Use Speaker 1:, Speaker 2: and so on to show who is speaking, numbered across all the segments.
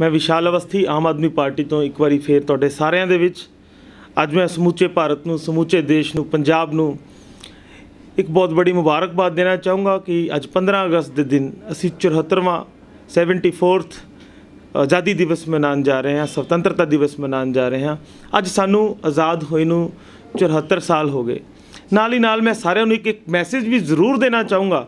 Speaker 1: ਮੈਂ ਵਿਸ਼ਾਲ ਅਵਸਥੀ ਆਮ ਆਦਮੀ ਪਾਰਟੀ ਤੋਂ ਇੱਕ ਵਾਰੀ ਫੇਰ ਤੁਹਾਡੇ ਸਾਰਿਆਂ ਦੇ ਵਿੱਚ ਅੱਜ ਮੈਂ ਸਮੁੱਚੇ ਭਾਰਤ ਨੂੰ, ਸਮੁੱਚੇ ਦੇਸ਼ ਨੂੰ, ਪੰਜਾਬ ਨੂੰ ਇੱਕ ਬਹੁਤ ਬੜੀ ਮੁਬਾਰਕਬਾਦ ਦੇਣਾ ਚਾਹੂੰਗਾ ਕਿ ਅੱਜ 15 ਅਗਸਤ ਦੇ ਦਿਨ ਅਸੀਂ 74ਵਾਂ 74th ਆਜ਼ਾਦੀ ਦਿਵਸ ਮਨਾਉਣ ਜਾ ਰਹੇ ਹਾਂ ਸੁਤੰਤਰਤਾ ਦਿਵਸ ਮਨਾਉਣ ਜਾ ਰਹੇ ਹਾਂ। ਅੱਜ ਸਾਨੂੰ ਆਜ਼ਾਦ ਹੋਏ ਨੂੰ 74 ਸਾਲ ਹੋ ਗਏ। ਨਾਲ ਹੀ ਨਾਲ ਮੈਂ ਸਾਰਿਆਂ ਨੂੰ ਇੱਕ ਇੱਕ ਮੈਸੇਜ ਵੀ ਜ਼ਰੂਰ ਦੇਣਾ ਚਾਹੂੰਗਾ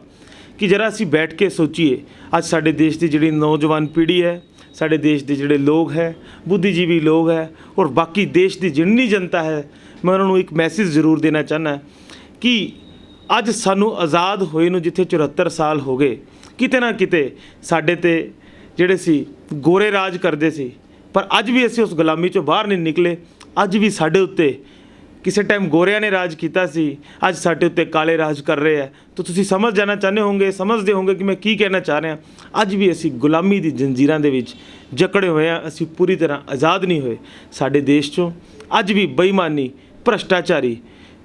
Speaker 1: ਕਿ ਜਰਾ ਅਸੀਂ ਬੈਠ ਕੇ ਸੋਚੀਏ, ਅੱਜ ਸਾਡੇ ਦੇਸ਼ ਦੀ ਜਿਹੜੀ ਨੌਜਵਾਨ ਪੀੜ੍ਹੀ ਹੈ ਸਾਡੇ ਦੇਸ਼ ਦੇ ਜਿਹੜੇ ਲੋਕ ਹੈ, ਬੁੱਧੀਜੀਵੀ ਲੋਕ ਹੈ ਔਰ ਬਾਕੀ ਦੇਸ਼ ਦੀ ਜਿੰਨੀ ਜਨਤਾ ਹੈ, ਮੈਂ ਉਹਨਾਂ ਨੂੰ ਇੱਕ ਮੈਸੇਜ ਜ਼ਰੂਰ ਦੇਣਾ ਚਾਹੁੰਦਾ ਕਿ ਅੱਜ ਸਾਨੂੰ ਆਜ਼ਾਦ ਹੋਏ ਨੂੰ ਜਿੱਥੇ 74 ਸਾਲ ਹੋ ਗਏ, ਕਿਤੇ ਨਾ ਕਿਤੇ ਸਾਡੇ ਤੇ ਜਿਹੜੇ ਸੀ ਗੋਰੇ ਰਾਜ ਕਰਦੇ ਸੀ, ਪਰ ਅੱਜ ਵੀ ਅਸੀਂ ਉਸ ਗੁਲਾਮੀ ਚੋਂ ਬਾਹਰ ਨਹੀਂ ਨਿਕਲੇ, ਅੱਜ ਵੀ ਸਾਡੇ ਉੱਤੇ ਕਿਸੇ ਟਾਈਮ ਗੋਰਿਆਂ ਨੇ ਰਾਜ ਕੀਤਾ ਸੀ, ਅੱਜ ਸਾਡੇ ਉੱਤੇ ਕਾਲੇ ਰਾਜ ਕਰ ਰਹੇ ਹੈ ਤਾਂ ਤੁਸੀਂ ਸਮਝ ਜਾਣਾ ਚਾਹੁੰਦੇ ਹੋਗੇ ਸਮਝਦੇ ਹੋਗੇ ਕਿ ਮੈਂ ਕੀ ਕਹਿਣਾ ਚਾਹ ਰਿਹਾ। ਅੱਜ ਵੀ ਅਸੀਂ ਗੁਲਾਮੀ ਦੀ ਜੰਜੀਰਾਂ ਦੇ ਵਿੱਚ ਜਕੜੇ ਹੋਏ ਹਾਂ ਅਸੀਂ ਪੂਰੀ ਤਰ੍ਹਾਂ ਆਜ਼ਾਦ ਨਹੀਂ ਹੋਏ ਸਾਡੇ ਦੇਸ਼ 'ਚੋਂ। ਅੱਜ ਵੀ ਬੇਈਮਾਨੀ, ਭ੍ਰਸ਼ਟਾਚਾਰੀ,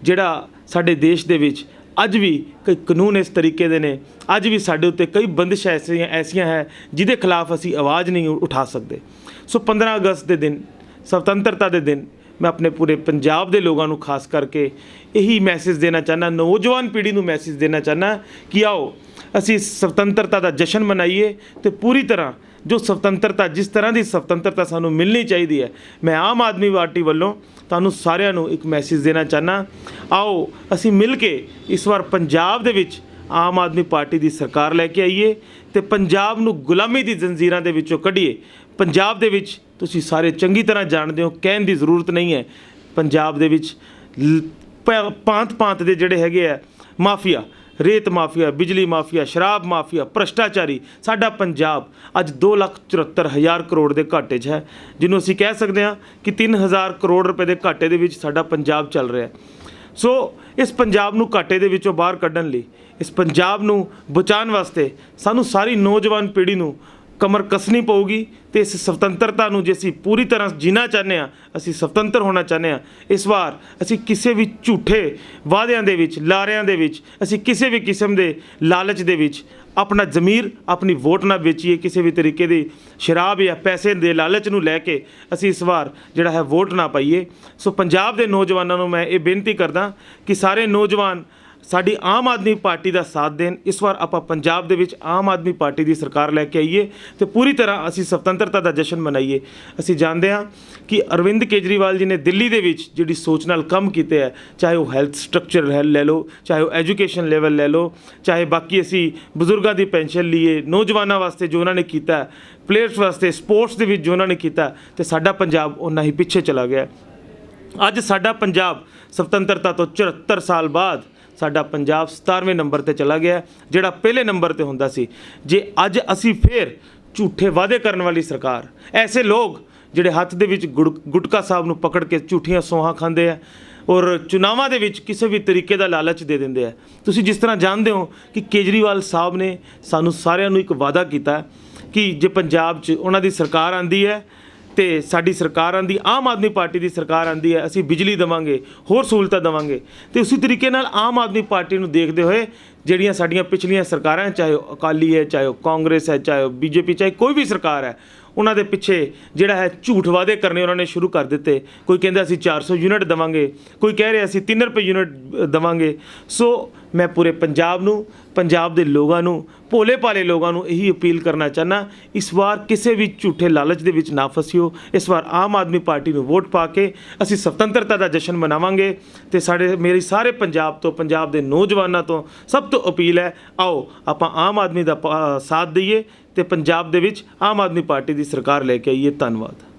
Speaker 1: ਜਿਹੜਾ ਸਾਡੇ ਦੇਸ਼ ਦੇ ਵਿੱਚ ਅੱਜ ਵੀ ਕਈ ਕਾਨੂੰਨ ਇਸ ਤਰੀਕੇ ਦੇ ਨੇ, ਅੱਜ ਵੀ ਸਾਡੇ ਉੱਤੇ ਕਈ ਬੰਦਿਸ਼ਾਂ ਐਸੀਆਂ ਐਸੀਆਂ ਹੈ ਜਿਹਦੇ ਖਿਲਾਫ ਅਸੀਂ ਆਵਾਜ਼ ਨਹੀਂ ਉਠਾ ਸਕਦੇ। ਸੋ 15 ਅਗਸਤ ਦੇ ਦਿਨ ਸੁਤੰਤਰਤਾ ਦੇ ਦਿਨ ਮੈਂ ਆਪਣੇ ਪੂਰੇ ਪੰਜਾਬ ਦੇ ਲੋਕਾਂ ਨੂੰ ਖਾਸ ਕਰਕੇ ਇਹੀ ਮੈਸੇਜ ਦੇਣਾ ਚਾਹੁੰਦਾ, ਨੌਜਵਾਨ ਪੀੜ੍ਹੀ ਨੂੰ ਮੈਸੇਜ ਦੇਣਾ ਚਾਹੁੰਦਾ ਕਿ ਆਓ, ਅਸੀਂ ਸੁਤੰਤਰਤਾ ਦਾ ਜਸ਼ਨ ਮਨਾਈਏ ਤੇ ਪੂਰੀ ਤਰ੍ਹਾਂ ਜੋ ਸੁਤੰਤਰਤਾ ਜਿਸ ਤਰ੍ਹਾਂ ਦੀ ਸੁਤੰਤਰਤਾ ਸਾਨੂੰ ਮਿਲਣੀ ਚਾਹੀਦੀ ਹੈ, ਮੈਂ ਆਮ ਆਦਮੀ ਪਾਰਟੀ ਵੱਲੋਂ ਤੁਹਾਨੂੰ ਸਾਰਿਆਂ ਨੂੰ ਇੱਕ ਮੈਸੇਜ ਦੇਣਾ ਚਾਹੁੰਦਾ, ਆਓ ਅਸੀਂ ਮਿਲ ਕੇ ਇਸ ਵਾਰ ਪੰਜਾਬ ਦੇ ਵਿੱਚ ਆਮ ਆਦਮੀ ਪਾਰਟੀ ਦੀ ਸਰਕਾਰ ਲੈ ਕੇ ਆਈਏ ਤੇ ਪੰਜਾਬ ਨੂੰ ਗੁਲਾਮੀ ਦੀ ਜ਼ੰਜੀਰਾਂ ਦੇ ਵਿੱਚੋਂ ਕੱਢੀਏ। ਪੰਜਾਬ ਦੇ ਵਿੱਚ ਤੁਸੀਂ ਸਾਰੇ ਚੰਗੀ ਤਰ੍ਹਾਂ ਜਾਣਦੇ ਹੋ, ਕਹਿਣ ਦੀ ਜ਼ਰੂਰਤ ਨਹੀਂ ਹੈ। ਪੰਜਾਬ ਦੇ ਵਿੱਚ ਪਾਂਤ-ਪਾਂਤ ਦੇ ਜਿਹੜੇ ਹੈਗੇ ਆ, ਮਾਫੀਆ, ਰੇਤ ਮਾਫੀਆ, ਬਿਜਲੀ ਮਾਫੀਆ, ਸ਼ਰਾਬ ਮਾਫੀਆ, ਭ੍ਰਸ਼ਟਾਚਾਰੀ, ਸਾਡਾ ਪੰਜਾਬ ਅੱਜ 274000 ਕਰੋੜ ਦੇ ਘਾਟੇ 'ਚ ਹੈ, ਜਿਹਨੂੰ ਅਸੀਂ ਕਹਿ ਸਕਦੇ ਹਾਂ ਕਿ 3000 ਕਰੋੜ ਰੁਪਏ ਦੇ ਘਾਟੇ ਦੇ ਵਿੱਚ ਸਾਡਾ ਪੰਜਾਬ ਚੱਲ ਰਿਹਾ ਹੈ। ਸੋ ਇਸ ਪੰਜਾਬ ਨੂੰ ਘਾਟੇ ਦੇ ਵਿੱਚੋਂ ਬਾਹਰ ਕੱਢਣ ਲਈ, ਇਸ ਪੰਜਾਬ ਨੂੰ ਬਚਾਉਣ ਵਾਸਤੇ ਸਾਨੂੰ ਸਾਰੀ ਨੌਜਵਾਨ ਪੀੜ੍ਹੀ ਨੂੰ ਕਮਰ ਕੱਸਣੀ ਪਊਗੀ ਤੇ ਇਸ ਸੁਤੰਤਰਤਾ ਨੂੰ ਜੇ ਅਸੀਂ ਪੂਰੀ ਤਰ੍ਹਾਂ ਜੀਣਾ ਚਾਹੁੰਦੇ ਆ ਅਸੀਂ ਸੁਤੰਤਰ ਹੋਣਾ ਚਾਹੁੰਦੇ ਆ ਇਸ ਵਾਰ ਅਸੀਂ ਕਿਸੇ ਵੀ ਝੂਠੇ ਵਾਅਦਿਆਂ ਦੇ ਵਿੱਚ, ਲਾਰਿਆਂ ਦੇ ਵਿੱਚ, ਅਸੀਂ ਕਿਸੇ ਵੀ ਕਿਸਮ ਦੇ ਲਾਲਚ ਦੇ ਵਿੱਚ ਆਪਣਾ ਜ਼ਮੀਰ, ਆਪਣੀ ਵੋਟ ਨਾ ਵੇਚੀਏ, ਕਿਸੇ ਵੀ ਤਰੀਕੇ ਦੀ ਸ਼ਰਾਬ ਜਾਂ ਪੈਸੇ ਦੇ ਲਾਲਚ ਨੂੰ ਲੈ ਕੇ ਅਸੀਂ ਇਸ ਵਾਰ ਜਿਹੜਾ ਹੈ ਵੋਟ ਨਾ ਪਾਈਏ। ਸੋ ਪੰਜਾਬ ਦੇ ਨੌਜਵਾਨਾਂ ਨੂੰ ਮੈਂ ਇਹ ਬੇਨਤੀ ਕਰਦਾ ਕਿ ਸਾਰੇ ਨੌਜਵਾਨ ਸਾਡੀ ਆਮ ਆਦਮੀ ਪਾਰਟੀ ਦਾ ਸਾਥ ਦੇਣ। ਇਸ ਵਾਰ ਆਪਾਂ ਪੰਜਾਬ ਦੇ ਵਿੱਚ ਆਮ ਆਦਮੀ ਪਾਰਟੀ ਦੀ ਸਰਕਾਰ ਲੈ ਕੇ ਆਈਏ ਤੇ ਪੂਰੀ ਤਰ੍ਹਾਂ ਅਸੀਂ ਸੁਤੰਤਰਤਾ ਦਾ ਜਸ਼ਨ ਮਨਾਈਏ। ਅਸੀਂ ਜਾਣਦੇ ਹਾਂ ਕਿ ਅਰਵਿੰਦ ਕੇਜਰੀਵਾਲ ਜੀ ਨੇ ਦਿੱਲੀ ਦੇ ਵਿੱਚ ਜਿਹੜੀ ਸੋਚ ਨਾਲ ਕੰਮ ਕੀਤੇ ਹੈ, ਚਾਹੇ ਉਹ ਹੈਲਥ ਸਟਰਕਚਰ ਹੈ ਲੈ ਲਓ, ਚਾਹੇ ਉਹ ਐਜੂਕੇਸ਼ਨ ਲੈਵਲ ਲੈ ਲਓ, ਚਾਹੇ ਬਾਕੀ ਅਸੀਂ ਬਜ਼ੁਰਗਾਂ ਦੀ ਪੈਨਸ਼ਨ ਲਈਏ, ਨੌਜਵਾਨਾਂ ਵਾਸਤੇ ਜੋ ਉਹਨਾਂ ਨੇ ਕੀਤਾ ਪਲੇਅਰਸ ਵਾਸਤੇ ਸਪੋਰਟਸ ਦੇ ਵਿੱਚ ਜੋ ਉਹਨਾਂ ਨੇ ਕੀਤਾ ਤੇ ਸਾਡਾ ਪੰਜਾਬ ਉਹਨਾਂ ਹੀ ਪਿੱਛੇ ਚਲਾ ਗਿਆ ਅੱਜ ਸਾਡਾ ਪੰਜਾਬ ਸੁਤੰਤਰਤਾ ਤੋਂ 74 ਸਾਲ ਬਾਅਦ ਸਾਡਾ ਪੰਜਾਬ 17ਵੇਂ ਨੰਬਰ ਤੇ ਚਲਾ ਗਿਆ, ਜਿਹੜਾ ਪਹਿਲੇ ਨੰਬਰ ਤੇ ਹੁੰਦਾ ਸੀ। ਜੇ ਅੱਜ ਅਸੀਂ ਫੇਰ ਝੂਠੇ ਵਾਅਦੇ ਕਰਨ ਵਾਲੀ ਸਰਕਾਰ, ਐਸੇ ਲੋਕ ਜਿਹੜੇ ਹੱਥ ਦੇ ਵਿੱਚ ਗੁੜ- ਗੁਟਕਾ ਸਾਹਿਬ ਨੂੰ ਪਕੜ ਕੇ ਝੂਠੀਆਂ ਸੋਹਾਂ ਖਾਂਦੇ ਆ ਔਰ ਚੁਣਾਵਾਂ ਦੇ ਵਿੱਚ ਕਿਸੇ ਵੀ ਤਰੀਕੇ ਦਾ ਲਾਲਚ ਦੇ ਦਿੰਦੇ ਆ, ਤੁਸੀਂ ਜਿਸ ਤਰ੍ਹਾਂ ਜਾਣਦੇ ਹੋ ਕਿ ਕੇਜਰੀਵਾਲ ਸਾਹਿਬ ਨੇ ਸਾਨੂੰ ਸਾਰਿਆਂ ਨੂੰ ਇੱਕ ਵਾਅਦਾ ਕੀਤਾ ਕਿ ਜੇ ਪੰਜਾਬ 'ਚ ਉਹਨਾਂ ਦੀ ਸਰਕਾਰ ਆਂਦੀ ਹੈ ਤੇ ਸਾਡੀ ਸਰਕਾਰ ਆਂਦੀ, ਆਮ ਆਦਮੀ ਪਾਰਟੀ ਦੀ ਸਰਕਾਰ ਆਂਦੀ ਹੈ, ਅਸੀਂ ਬਿਜਲੀ ਦੇਵਾਂਗੇ, ਹੋਰ ਸਹੂਲਤਾਂ ਦੇਵਾਂਗੇ। ਤੇ ਉਸੇ ਤਰੀਕੇ ਨਾਲ ਆਮ ਆਦਮੀ ਪਾਰਟੀ ਨੂੰ ਦੇਖਦੇ ਹੋਏ ਜਿਹੜੀਆਂ ਸਾਡੀਆਂ ਪਿਛਲੀਆਂ ਸਰਕਾਰਾਂ ਚਾਹੇ ਉਹ ਅਕਾਲੀ ਹੈ, ਚਾਹੇ ਉਹ ਕਾਂਗਰਸ ਹੈ, ਚਾਹੇ ਉਹ ਬੀਜੇਪੀ, ਚਾਹੇ ਕੋਈ ਵੀ ਸਰਕਾਰ ਹੈ, ਉਹਨਾਂ ਦੇ ਪਿੱਛੇ ਜਿਹੜਾ ਹੈ ਝੂਠ ਵਾਅਦੇ ਕਰਨੇ ਉਹਨਾਂ ਨੇ ਸ਼ੁਰੂ ਕਰ ਦਿੱਤੇ। ਕੋਈ ਕਹਿੰਦਾ ਅਸੀਂ 400 ਯੂਨਿਟ ਦੇਵਾਂਗੇ, ਕੋਈ ਕਹਿ ਰਿਹਾ ਅਸੀਂ 3 ਰੁਪਏ ਯੂਨਿਟ ਦੇਵਾਂਗੇ। ਸੋ ਮੈਂ ਪੂਰੇ ਪੰਜਾਬ ਨੂੰ, ਪੰਜਾਬ ਦੇ ਲੋਕਾਂ ਨੂੰ, ਭੋਲੇ ਭਾਲੇ ਲੋਕਾਂ ਨੂੰ ਇਹੀ ਅਪੀਲ ਕਰਨਾ ਚਾਹਨਾ ਇਸ ਵਾਰ ਕਿਸੇ ਵੀ ਝੂਠੇ ਲਾਲਚ ਦੇ ਵਿੱਚ ਨਾ ਫਸਿਓ, ਇਸ ਵਾਰ ਆਮ ਆਦਮੀ ਪਾਰਟੀ ਨੂੰ ਵੋਟ ਪਾ ਕੇ ਅਸੀਂ ਸੁਤੰਤਰਤਾ ਦਾ ਜਸ਼ਨ ਮਨਾਵਾਂਗੇ ਤੇ ਸਾਡੇ, ਮੇਰੀ ਸਾਰੇ ਪੰਜਾਬ ਤੋਂ, ਪੰਜਾਬ ਦੇ ਨੌਜਵਾਨਾਂ ਤੋਂ ਸਭ ਤੋਂ ਅਪੀਲ ਹੈ, ਆਓ ਆਪਾਂ ਆਮ ਆਦਮੀ ਦਾ ਪਾ- ਸਾਥ ਦਈਏ ਤੇ ਪੰਜਾਬ ਦੇ ਵਿੱਚ ਆਮ ਆਦਮੀ ਪਾਰਟੀ ਦੀ ਸਰਕਾਰ ਲੈ ਕੇ ਆਈਏ। ਧੰਨਵਾਦ।